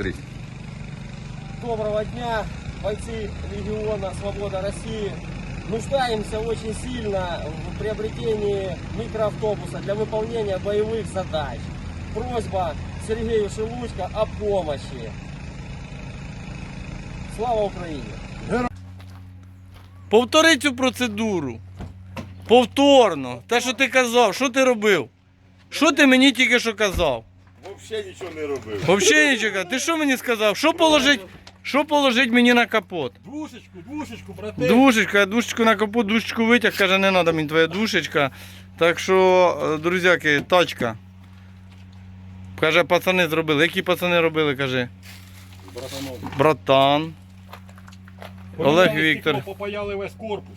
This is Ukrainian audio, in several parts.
Три. Доброго дня, бойцы Легиона Свобода России. Нуждаемся очень сильно в приобретении микроавтобуса для выполнения боевых задач. Просьба Сергею Шелудько о помощи. Слава Украине! Повтори цю процедуру. Повторно. Те, що ти казав, що ти робив? Що ти мені тільки що казав? Взагалі нічого не робив. Взагалі нічого. Ти що мені сказав? Що положить, що положить мені на капот? Душечку, душечку, брате. Душечка, душечку на капот, душечку витяг, каже, не треба мені твоя душечка. Так що, е, друзяки, тачка. Каже, пацани зробили. Які пацани робили, каже? Братанов. Братан. Олег Віктор. Попаяли весь корпус.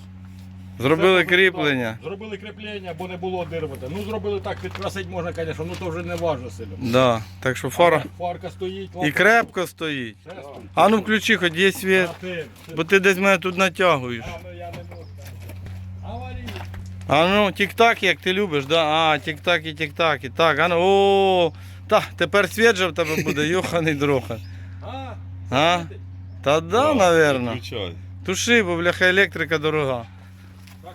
Зробили кріплення. так, Зробили кріплення, бо не було дирвати. Ну зробили так, підкрасити можна, звісно, ну то вже не важно сильно. Да. Так що фара. Фарка стоїть, І крепко стоїть. все. А ну включи, хоч є світ. А ти? Бо ти десь мене тут натягуєш. А, ну я не А ну, тік-так, як ти любиш, да? А, тік-так і тік-так, і так. А ну, о, та, тепер світ же в тебе буде, йоханий дроха. А? Та да, напевно. Включай. Туши, бо бляха електрика дорога.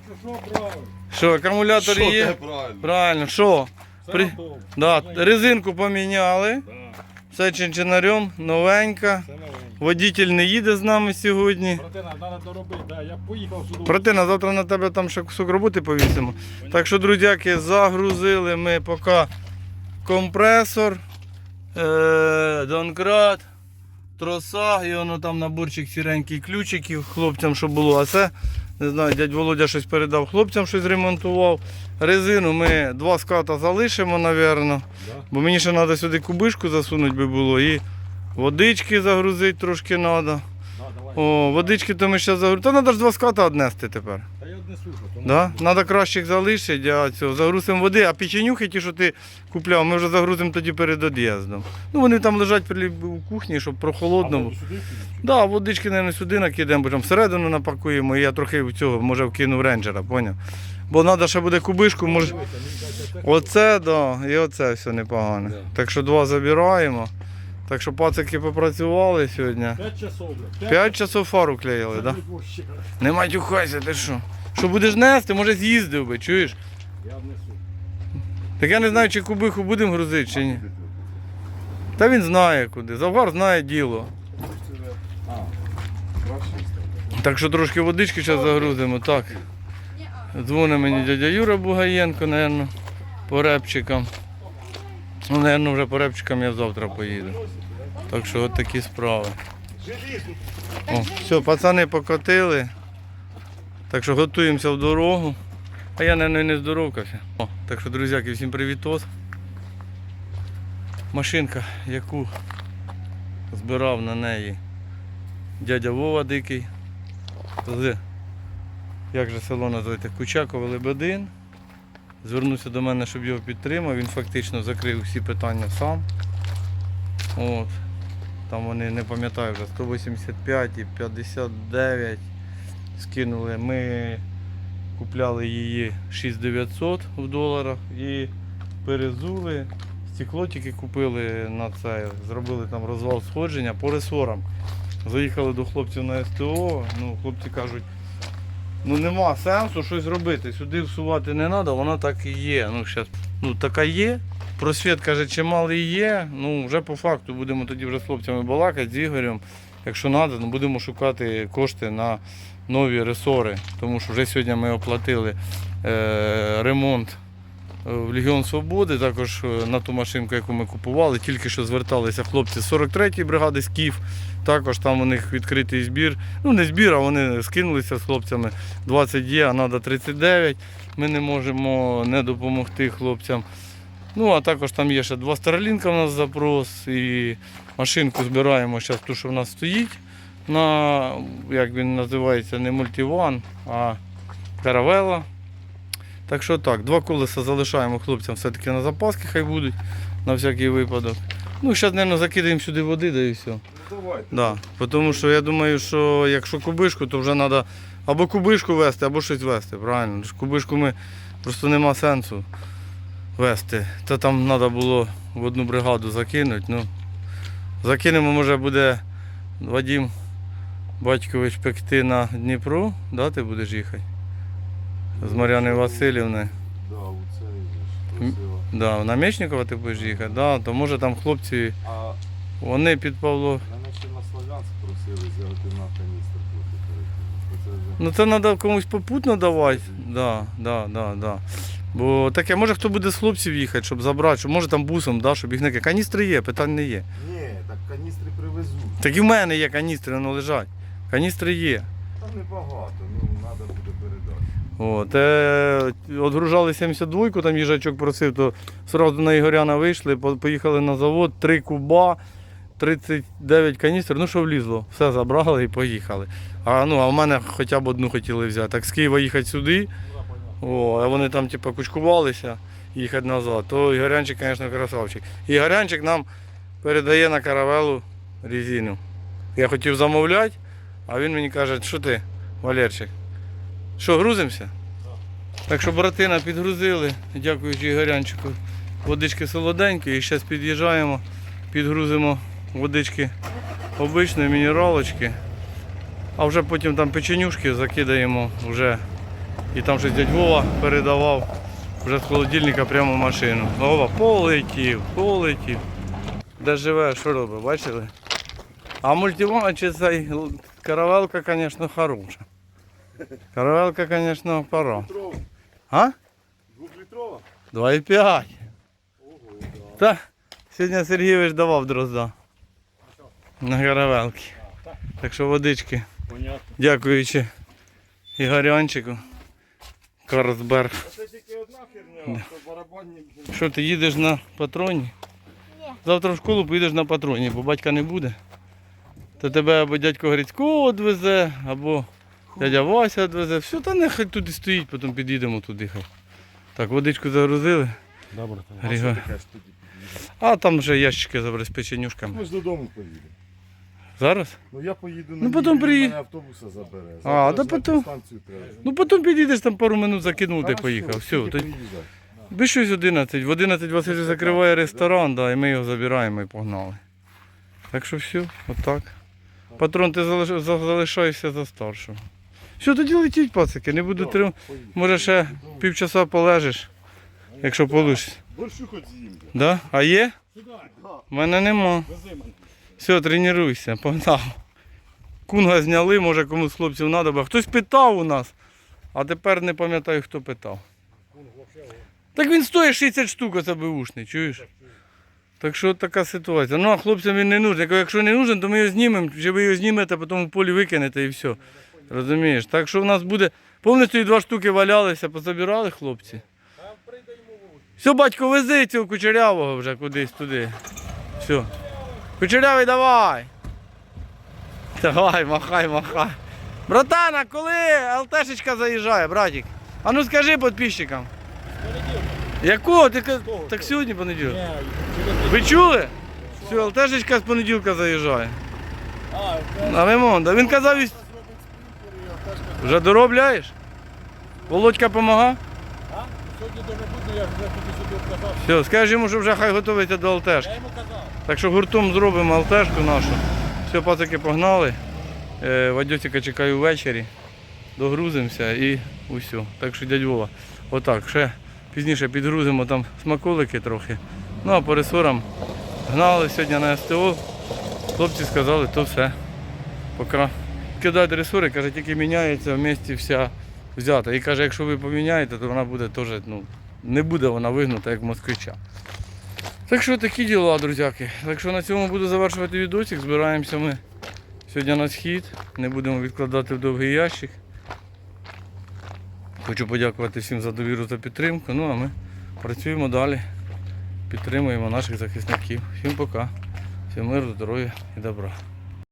Що що, правильно? Що, акумулятор Що є? це правильно? Правильно, що? При- готово. Да, резинку поміняли. Да, Все чинчинарем, новенька. новеньке. Водитель не їде з нами сьогодні. Братина, треба доробити, да, я поїхав сюди. Проте на завтра на тебе там ще кусок роботи повісимо. Так що, друзяки, загрузили ми поки компресор, е- донкрат, троса і воно там наборчик сіреньких ключиків хлопцям, що було. А це, не знаю, дядь Володя щось передав хлопцям, щось ремонтував. Резину ми два ската залишимо, напевно. Бо мені ще треба сюди кубишку засунути би було і водички загрузити трошки треба. О, водички то ми ще загрузимо. Та треба ж два ската однести тепер. Да? Треба кращих залишити, а цього загрузимо води, а печенюхи ті, що ти купляв, ми вже загрузимо тоді перед од'їздом. Ну вони там лежать у кухні, щоб прохолодно. Да, водички, мабуть, сюди накидаємо, потім всередину напакуємо, і я трохи цього, може, вкину рейнджера, поняв? Бо треба ще буде кубишку, може. Дивися, мені Оце, да, і оце все непогане. Да. Так що два забираємо. Так що пацики попрацювали сьогодні. П'ять часов, бля. П'ять часов фару клеїли, так? Да? Не матюхайся, ти що? Що будеш нести, може з'їздив би, чуєш? Я внесу. Так я не знаю, чи кубиху будемо грузити, чи ні. Та він знає куди. Завгар знає діло. Так що трошки водички зараз загрузимо. Так. Дзвонить мені дядя Юра Бугаєнко, напевно, по репчикам. Ну, напевно, вже по репчикам я завтра поїду. Так що от такі справи. О, все, пацани покотили. Так що готуємося в дорогу. А я, мабуть, не здоровкався. О, так що, друзяки, всім привітос. Машинка, яку збирав на неї дядя Вова Дикий. З, як же село називається, Кучакова Лебедин. Звернувся до мене, щоб його підтримав. Він фактично закрив всі питання сам. От. Там вони не пам'ятаю вже 185 і 59 скинули. Ми купляли її 6900 в доларах і перезули. Стекло тільки купили на це, зробили там розвал сходження по ресорам. Заїхали до хлопців на СТО, ну хлопці кажуть, ну нема сенсу щось робити. Сюди всувати не треба, вона так і є. Ну, щас, ну така є. Просвіт каже, чималий є. Ну вже по факту будемо тоді вже з хлопцями балакати з Ігорем. Якщо треба, ну будемо шукати кошти на нові ресори. Тому що вже сьогодні ми оплатили е, ремонт е, в Легіон Свободи, також е, на ту машинку, яку ми купували. Тільки що зверталися хлопці з 43-ї бригади Скіф. Також там у них відкритий збір. Ну не збір, а вони скинулися з хлопцями. 20 є, а треба 39. Ми не можемо не допомогти хлопцям. Ну, а також там є ще два Старлінка у нас запрос. І машинку збираємо зараз ту, що в нас стоїть. На, як він називається, не мультиван, а каравела. Так що так, два колеса залишаємо хлопцям все-таки на запаски, хай будуть на всякий випадок. Ну, зараз, мабуть, закидаємо сюди води, да і все. Давайте. Да. Тому що я думаю, що якщо кубишку, то вже треба або кубишку вести, або щось вести. Правильно. Кубишку ми просто нема сенсу вести. Та там треба було в одну бригаду закинути. Ну, Закинемо, може буде Вадим Батькович пекти на Дніпро. Да, ти будеш їхати? З Мар'яною Васильівною. Да, у цей же ж просила. Да, на Мечникова ти будеш їхати, да, то може там хлопці, А вони під Павло. мене ще на Славянськ просили взяти на каністр трохи. Ну це треба комусь попутно давати. Да, да, да, да. Бо таке, може хто буде з хлопців їхати, щоб забрати, щоб може там бусом, да, щоб їх не каністри є, питань не є. Ні, так каністри привезуть. Так і в мене є каністри, воно лежать. Каністри є. Там небагато, ну треба буде передати. От, е, отгружали 72-ку, там їжачок просив, то одразу на Ігоряна вийшли, поїхали на завод, 3 куба, 39 каністр, ну що влізло, все забрали і поїхали. А, ну, а в мене хоча б одну хотіли взяти. Так з Києва їхати сюди, о, а вони там типу, кучкувалися, їхати назад, то Ігорянчик, звісно, красавчик. Ігорянчик нам передає на каравелу резину. Я хотів замовляти, а він мені каже, що ти, Валерчик, що, грузимося? Так що братина підгрузили, дякуючи Ігорянчику. Водички солоденькі і зараз під'їжджаємо, підгрузимо водички обичної мінералочки. А вже потім там печенюшки закидаємо вже. І там щось дядь Вова передавав вже з холодильника прямо в машину. Вова полетів, полетів. Де живе, що робить, бачили? А мультивон чи цей каравелка, звісно, хороша. Каравелка, звісно, пора. А? Двохлітрова? 2,5. Та, сьогодні Сергійович давав дрозда. На каравелки. Так що водички, Понятно. дякуючи Ігорянчику. Карлсберг. Це тільки одна херня, що барабанні. Що ти їдеш на патроні? Завтра в школу поїдеш на патроні, бо батька не буде. То тебе або дядько Грицько відвезе, або дядя Вася відвезе. Все, та нехай туди стоїть, потім під'їдемо туди. Хай. Так, водичку загрузили. Добре. Григор. А там вже ящики з печенюшками. Ми ж додому поїдемо. Зараз? Ну я поїду на Ну, потім приї- мене автобуса забере. А, Завтра да ж на потім- станцію треба. Ну потім підійдеш там пару минут закинув, ти Хорошо, поїхав. Все, тоді. приїжджай. Би щось 11. В 11 Василь закриває ресторан, да, і ми його забираємо і погнали. Так що все, отак. Патрон, ти залиш... за- залишаєшся за старшого. Все, тоді летіть, пацики, не буду трим. Може ще півчаса полежиш, якщо вийде. Борщу хоч з'їм. Да? А є? У мене нема. Все, тренуйся, погнав. Кунга зняли, може комусь хлопців треба. Хтось питав у нас, а тепер не пам'ятаю, хто питав. Так він стоїть 60 штук, оце беушний, чуєш? Так що така ситуація. Ну а хлопцям він не нужен. Якщо не нужен, то ми його знімемо, чи ви його знімете, потім в полі викинете і все. Розумієш? Так що в нас буде. Повністю два штуки валялися, позабирали хлопці. Все, батько, вези цього кучерявого вже кудись туди. Все. Кучерявий, давай. Давай, махай, махай. Братана, коли ЛТшечка заїжджає, братик? А ну скажи підписчикам. Якого? Ти ка- так сьогодні понеділок. Ви чули? Все, ЛТшечка з понеділка заїжджає. А, На Лимонда. Він казав, із- вже доробляєш? Володька помага? а? Сьогодні дуже я вже тобі сюди казав. Все, скажи йому, що вже хай готується до ЛТшки. Я йому казав. Так що гуртом зробимо алтешку нашу. Все, пацики погнали. Е, Вадьосика чекаю ввечері. Догрузимося і усе. Так що дядь Вова. Отак, ще пізніше підгрузимо там смаколики трохи. Ну а по ресорам гнали сьогодні на СТО. Хлопці сказали, то все. Поки кидають ресори, каже, тільки міняється в місті вся взята. І каже, якщо ви поміняєте, то вона буде теж, ну, не буде вона вигнута, як москвича. Так що такі діла, друзяки. Так що на цьому буду завершувати відосик. Збираємося ми сьогодні на схід. Не будемо відкладати в довгий ящик. Хочу подякувати всім за довіру та підтримку. Ну а ми працюємо далі. Підтримуємо наших захисників. Всім пока. Всім миру, здоров'я і добра.